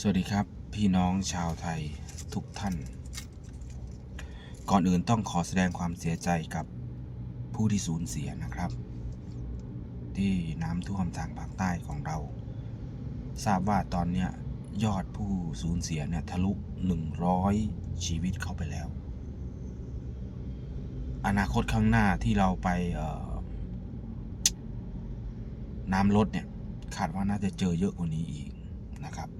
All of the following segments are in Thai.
สวัสดีครับ พี่น้องชาวไทยทุกท่าน ก่อนอื่นต้องขอแสดงความเสียใจกับผู้ที่สูญเสียนะครับ ที่น้ำท่วมทางภาคใต้ของเรา ทราบว่าตอนนี้ยอดผู้สูญเสียเนี่ยทะลุ 100 ชีวิตเข้าไปแล้ว อนาคตข้างหน้าที่เราไปน้ำลดเนี่ยคาดว่าน่าจะเจอเยอะกว่านี้อีกนะครับ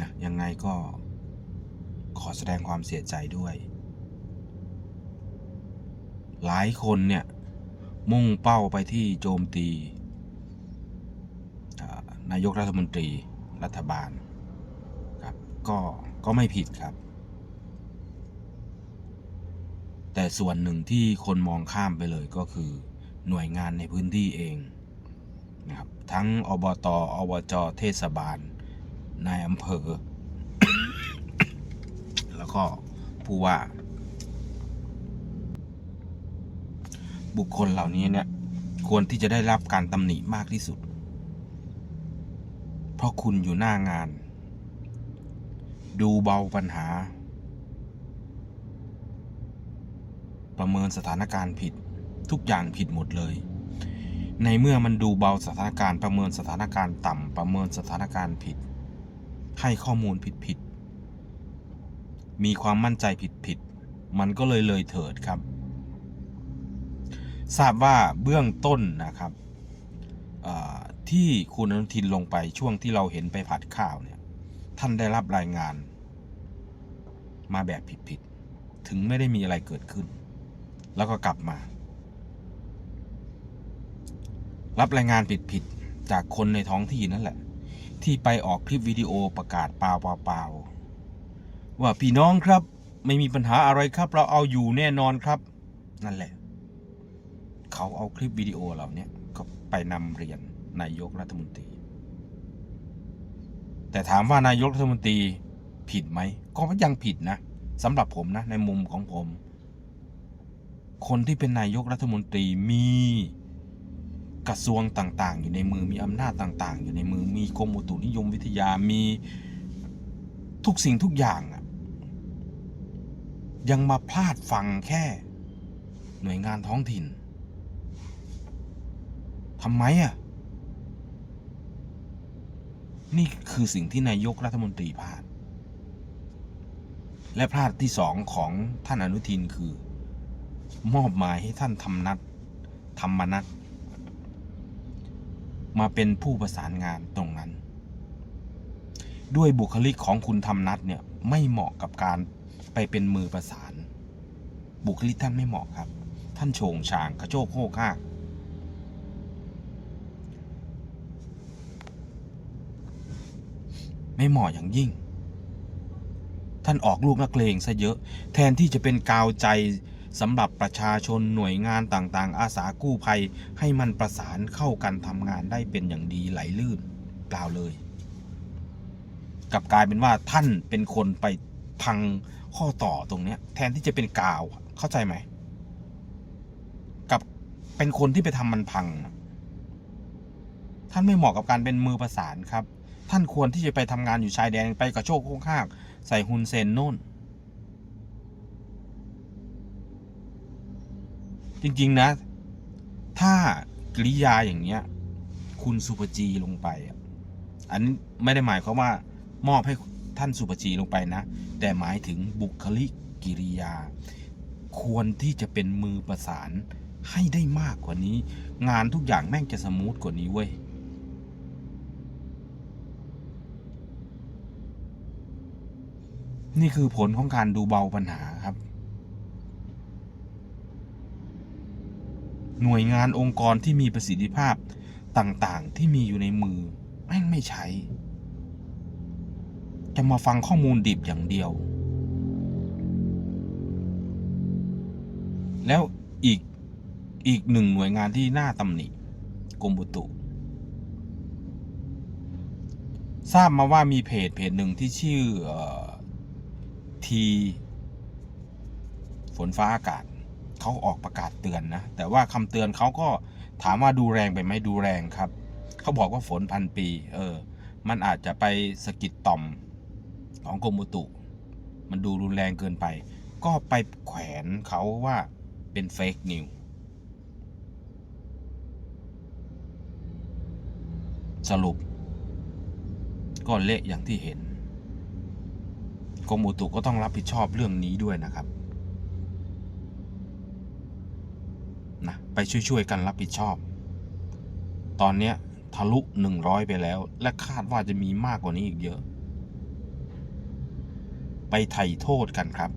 นะยังไงก็ขอแสดงความเสียใจด้วย หลายคนเนี่ยมุ่งเป้าไปที่โจมตีนายกรัฐมนตรีรัฐบาลครับก็ก็ไม่ผิดครับ แต่ส่วนหนึ่งที่คนมองข้ามไปเลยก็คือหน่วยงานในพื้นที่เองนะครับทั้งอบต อบจ เทศบาล นายอำเภอ แล้วก็ผู้ว่า บุคคลเหล่านี้เนี่ย ควรที่จะได้รับการตำหนิมากที่สุด เพราะคุณอยู่หน้างาน ดูเบาปัญหา ประเมินสถานการณ์ผิดทุกอย่างผิดหมดเลยในเมื่อมันดูเบาสถานการณ์ประเมินสถานการณ์ต่ำประเมินสถานการณ์ผิด ให้ข้อมูลผิดผิดๆมีความมั่นใจผิดผิดๆมันก็เลยเลยเถิดครับ ทราบว่าเบื้องต้นนะครับที่คุณอนุทินลงไปช่วงที่เราเห็นไปผัดข้าวเนี่ย ท่านได้รับรายงานมาแบบผิดๆ ถึงไม่ได้มีอะไรเกิดขึ้น แล้วก็กลับมา รับรายงานผิดๆ จากคนในท้องที่นั่นแหละ ที่ไปออกคลิปวิดีโอประกาศเปล่าเปล่าๆว่าพี่น้องครับ ไม่มีปัญหาอะไรครับ เราเอาอยู่แน่นอนครับ นั่นแหละ เขาเอาคลิปวิดีโอเหล่านี้ก็ไปนำเรียนนายกรัฐมนตรี แต่ถามว่านายกรัฐมนตรีผิดไหม ก็ยังผิดนะสำหรับผมนะ ในมุมของผม คนที่เป็นนายกรัฐมนตรีมี กระทรวงต่างๆ อยู่ในมือมีอำนาจต่างๆ อยู่ในมือมีกรมอุตุนิยมวิทยามีทุกสิ่งทุกอย่างยังมาพลาดฟังแค่ หน่วยงานท้องถิ่นทำไมอะ นี่คือสิ่งที่นายกรัฐมนตรีพลาด และพลาดที่สองของท่านอนุทินคือ มอบหมายให้ท่านธรรมนัดทธรรมนัท มาเป็นผู้ประสานงานตรงนั้น ด้วยบุคลิกของคุณธรรมนัทเนี่ยไม่เหมาะกับการไปเป็นมือประสาน บุคลิกท่านไม่เหมาะครับ ท่านโฉงฉางกระโจกโคกห้ากไม่เหมาะอย่างยิ่ง ท่านออกลูกนักเลงซะเยอะ แทนที่จะเป็นกาวใจ สำหรับประชาชนหน่วยงานต่างๆ อาสากู้ภัย ให้มันประสานเข้ากันทำงานได้เป็นอย่างดีไหลลื่นเปล่าเลย กลับกลายเป็นว่าท่านเป็นคนไปพังข้อต่อตรงนี้แทนที่จะเป็นกาวเข้าใจไหม กับเป็นคนที่ไปทำมันพัง ท่านไม่เหมาะกับการเป็นมือประสานครับ ท่านควรที่จะไปทำงานอยู่ชายแดนไปกระโชกโค้งข้างใส่ฮุนเซนโน่น จริง ๆ นะ ถ้ากริยาอย่างเงี้ย คุณสุภจีลงไปอันนี้ไม่ได้หมายความว่ามอบให้ท่านสุภจีลงไปนะ แต่หมายถึงบุคลิกกิริยา ควรที่จะเป็นมือประสานให้ได้มากกว่านี้ งานทุกอย่างแม่งจะสมูทกว่านี้เว้ยนี่คือผลของการดูเบาปัญหาครับ หน่วยงานองค์กรที่มีประสิทธิภาพต่างๆ ที่มีอยู่ในมือแม่งไม่ใช้ จะมาฟังข้อมูลดิบอย่างเดียว แล้วอีกอีกหนึ่งหน่วยงานที่น่าตำหนิกรมอุตุ ทราบมาว่ามีเพจเพจหนึ่งที่ชื่อที ฝนฟ้าอากาศ เขาออกประกาศเตือนนะ แต่ว่าคำเตือนเขาก็ถามว่าดูแรงไปไหมดูแรงครับ เขาบอกว่าฝนพันปี เออ มันอาจจะไปสะกิดต่อมของกรมอุตุ มันดูรุนแรงเกินไป ก็ไปแขวนเขาว่าเป็นเฟกนิวสรุป ก็เละอย่างที่เห็นกรมอุตุก็ต้องรับผิดชอบเรื่องนี้ด้วยนะครับ นะ ไปช่วยๆกันรับผิดชอบ ตอนเนี้ยทะลุหนึ่งร้อยไปแล้ว และคาดว่าจะมีมากกว่านี้อีกเยอะ ไปไถ่โทษกันครับ